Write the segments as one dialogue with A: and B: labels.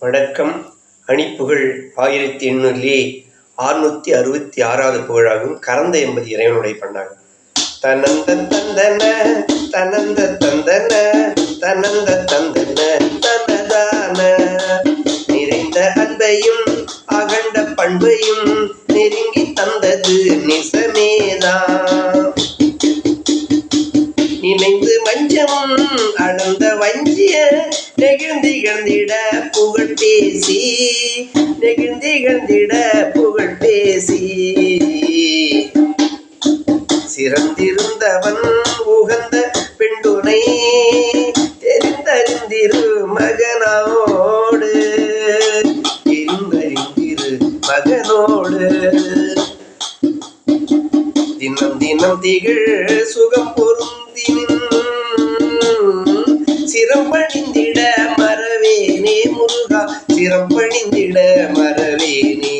A: வணக்கம். அணிப்புகழ் ஆயிரத்தி எண்ணூறிலே ஆறுநூற்றி அறுபத்தி ஆறாவது புகழாகும். கறந்த என்பது இறைவனுடைய பண்ணாகும் தனந்த தந்தன தனந்த தந்தன தனந்த தந்தன தனதான. நிறைந்த அன்பையும் அகண்ட பண்பையும் நெருங்கி தந்தது நிசமேதான் நினைந்து மஞ்சம் அளந்த வஞ்சிய நெகிழ்ந்திகழ்ந்திட புகழ் பேசி நெகிழ்ந்திகழ்ந்திட புகழ் பேசி. சிறந்திருந்தவன் உகந்த பெண்டுனை தெரிந்தறிந்திரு மகனோடு தெரிந்தறிந்திரு மகனோடு. தினம் தினம் திகழ் சுகம் பொருந்தினும் சிரம்பணிந்திட மறவேனே முருகா சிரம்பணிந்திட மறவேனே.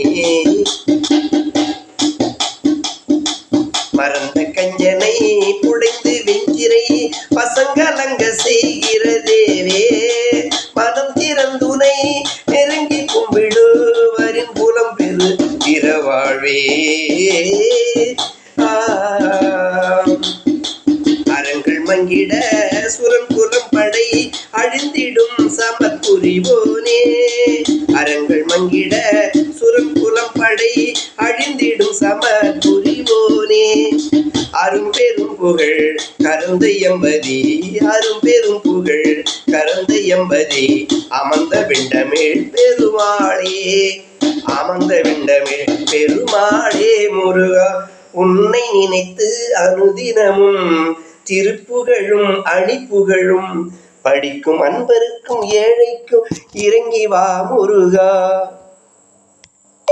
A: மறந்த கஞ்சனை புடைந்து வெஞ்சிரை பசங்கலங்க செய்கிற தேவே. மனம் திறந்துனை நெருங்கி கும்பிடுவரின் புலம் பெரு திறவாழ்வே. அரங்கள் மங்கிட சுரம் குலம் படை அழிந்திடும் சமத்துரிவோனே அரங்கள் மங்கிட சுரம் குலம் படை அழிந்திடும் சமத்துரிவோனே அரும்பெரும் புகழ் கருந்த எம்பதி அரும்பெரும் புகழ் கருந்த எம்பதி அமர்ந்த விண்டமிழ் பெருமாளே. அமர்ந்த விண்டமிழ் பெருமாளே முருகா உன்னை நினைத்து அனுதினமும் திருப்புகழும் அணிப்புகழும். படிக்கும் அன்பருக்கும் ஏழைக்கும் இறங்கி வா முருகா.